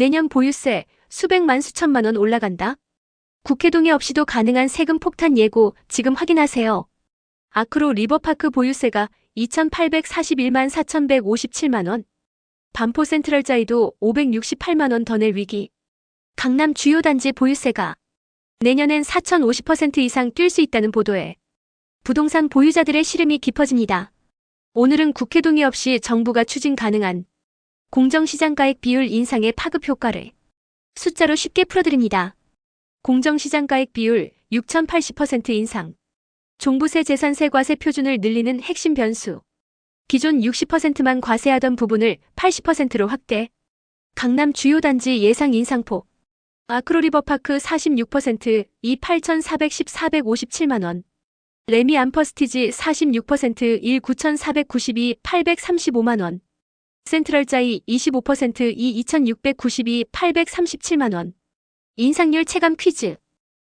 내년 보유세 수백만 수천만 원 올라간다. 국회 동의 없이도 가능한 세금 폭탄 예고 지금 확인하세요. 아크로 리버파크 보유세가 2,841만 4,157만 원. 반포 센트럴 자이도 568만 원 더 낼 위기. 강남 주요 단지 보유세가 내년엔 4,050% 이상 뛸 수 있다는 보도에 부동산 보유자들의 시름이 깊어집니다. 오늘은 국회 동의 없이 정부가 추진 가능한 공정시장가액 비율 인상의 파급 효과를 숫자로 쉽게 풀어드립니다. 공정시장가액 비율 6,080% 인상. 종부세 재산세 과세 표준을 늘리는 핵심 변수. 기존 60%만 과세하던 부분을 80%로 확대. 강남 주요 단지 예상 인상폭. 아크로리버파크 46%, 이 8,410, 457만 원. 레미 암퍼스티지 46%, 1 9,492, 835만 원. 센트럴자이 25%, 이 2,692, 837만 원. 인상률 체감 퀴즈.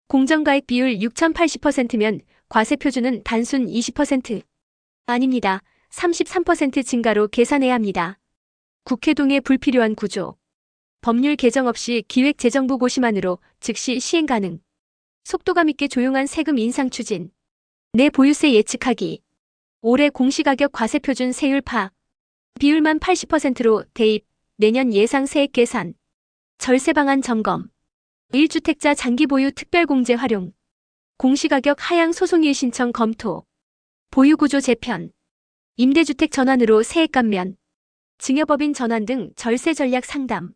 공정가액 비율 6,080%면 과세 표준은 단순 20%. 아닙니다. 33% 증가로 계산해야 합니다. 국회 동의 불필요한 구조. 법률 개정 없이 기획재정부 고시만으로 즉시 시행 가능. 속도감 있게 조용한 세금 인상 추진. 내 보유세 예측하기. 올해 공시가격 과세 표준 세율 파. 비율만 80%로 대입. 내년 예상 세액 계산. 절세 방안 점검. 1주택자 장기 보유 특별공제 활용. 공시가격 하향 소송일 신청 검토. 보유구조 재편. 임대주택 전환으로 세액 감면. 증여법인 전환 등 절세 전략 상담.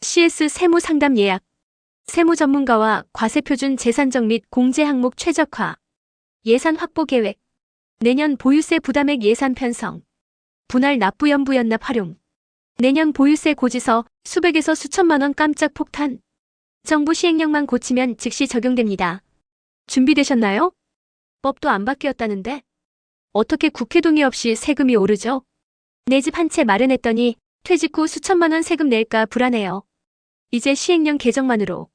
CS 세무 상담 예약. 세무 전문가와 과세표준 재산적 및 공제 항목 최적화. 예산 확보 계획. 내년 보유세 부담액 예산 편성. 분할 납부 연부 연납 활용. 내년 보유세 고지서 수백에서 수천만 원 깜짝 폭탄. 정부 시행령만 고치면 즉시 적용됩니다. 준비되셨나요? 법도 안 바뀌었다는데? 어떻게 국회 동의 없이 세금이 오르죠? 내 집 한 채 마련했더니 퇴직 후 수천만 원 세금 낼까 불안해요. 이제 시행령 개정만으로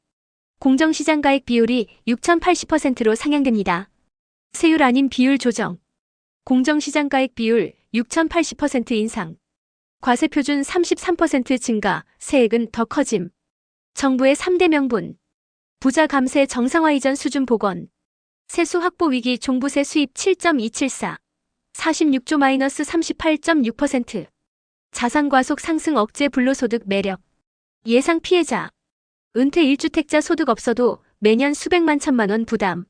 공정시장 가액 비율이 6,080%로 상향됩니다. 세율 아닌 비율 조정. 공정시장 가액 비율 6,080% 인상. 과세표준 33% 증가, 세액은 더 커짐. 정부의 3대 명분. 부자 감세 정상화 이전 수준 복원. 세수 확보 위기 종부세 수입 7.274. 46조 마이너스 38.6%. 자산 과속 상승 억제 불로소득 매력. 예상 피해자. 은퇴 1주택자 소득 없어도 매년 수백만 천만 원 부담.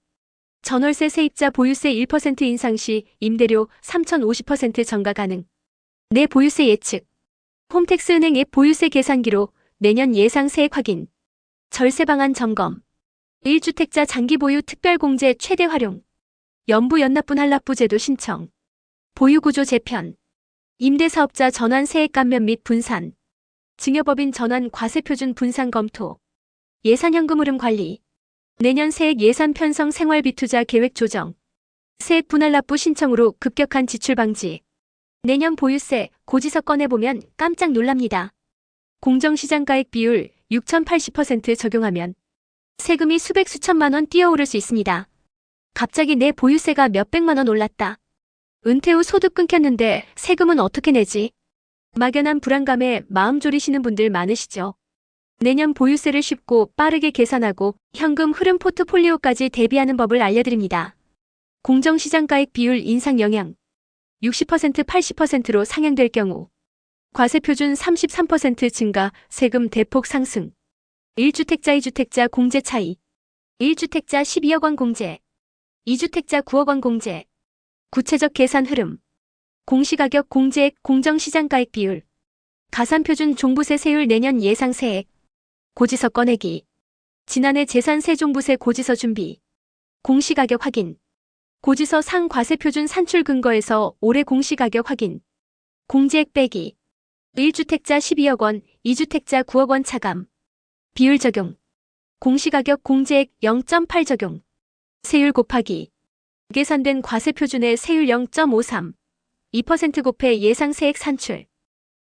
전월세 세입자 보유세 1% 인상 시 임대료 3,050% 전가 가능. 내 보유세 예측. 홈택스 은행 앱 보유세 계산기로 내년 예상 세액 확인. 절세 방안 점검. 1주택자 장기 보유 특별공제 최대 활용. 연부 연납분 할납부 제도 신청. 보유구조 재편. 임대사업자 전환 세액 감면 및 분산. 증여법인 전환 과세표준 분산 검토. 예산현금 흐름 관리. 내년 세액 예산 편성 생활비 투자 계획 조정. 세액 분할 납부 신청으로 급격한 지출 방지. 내년 보유세 고지서 꺼내보면 깜짝 놀랍니다. 공정시장 가액 비율 6,080% 적용하면 세금이 수백 수천만 원 뛰어오를 수 있습니다. 갑자기 내 보유세가 몇백만 원 올랐다. 은퇴 후 소득 끊겼는데 세금은 어떻게 내지? 막연한 불안감에 마음 졸이시는 분들 많으시죠? 내년 보유세를 쉽고 빠르게 계산하고 현금 흐름 포트폴리오까지 대비하는 법을 알려드립니다. 공정시장가액 비율 인상 영향. 60% 80%로 상향될 경우 과세표준 33% 증가, 세금 대폭 상승. 1주택자 2주택자 공제 차이. 1주택자 12억 원 공제. 2주택자 9억 원 공제. 구체적 계산 흐름. 공시가격 공제액 공정시장가액 비율. 가산표준 종부세 세율 내년 예상 세액 고지서 꺼내기. 지난해 재산 세 종부세 고지서 준비. 공시가격 확인. 고지서 상과세표준 산출 근거에서 올해 공시가격 확인. 공제액 빼기. 1주택자 12억 원, 2주택자 9억 원 차감. 비율 적용. 공시가격 공제액 0.8 적용. 세율 곱하기. 계산된 과세표준의 세율 0.53 2% 곱해 예상 세액 산출.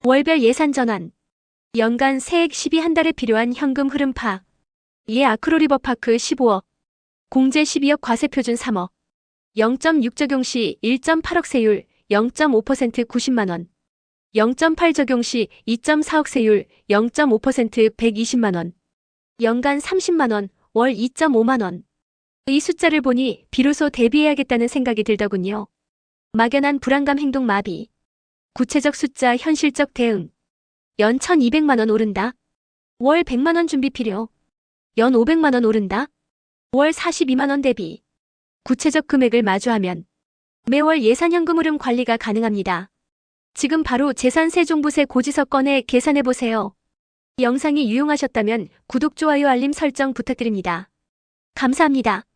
월별 예산 전환 연간 세액 12 한 달에 필요한 현금 흐름 파. 예 아크로리버파크 15억. 공제 12억 과세표준 3억. 0.6 적용 시 1.8억 세율 0.5% 90만원. 0.8 적용 시 2.4억 세율 0.5% 120만원. 연간 30만원, 월 2.5만원. 이 숫자를 보니 비로소 대비해야겠다는 생각이 들더군요. 막연한 불안감 행동 마비. 구체적 숫자 현실적 대응. 연 1200만원 오른다. 월 100만원 준비 필요. 연 500만원 오른다. 월 42만원 대비. 구체적 금액을 마주하면 매월 예산 현금 흐름 관리가 가능합니다. 지금 바로 재산세 종부세 고지서 꺼내 계산해보세요. 영상이 유용하셨다면 구독, 좋아요, 알림 설정 부탁드립니다. 감사합니다.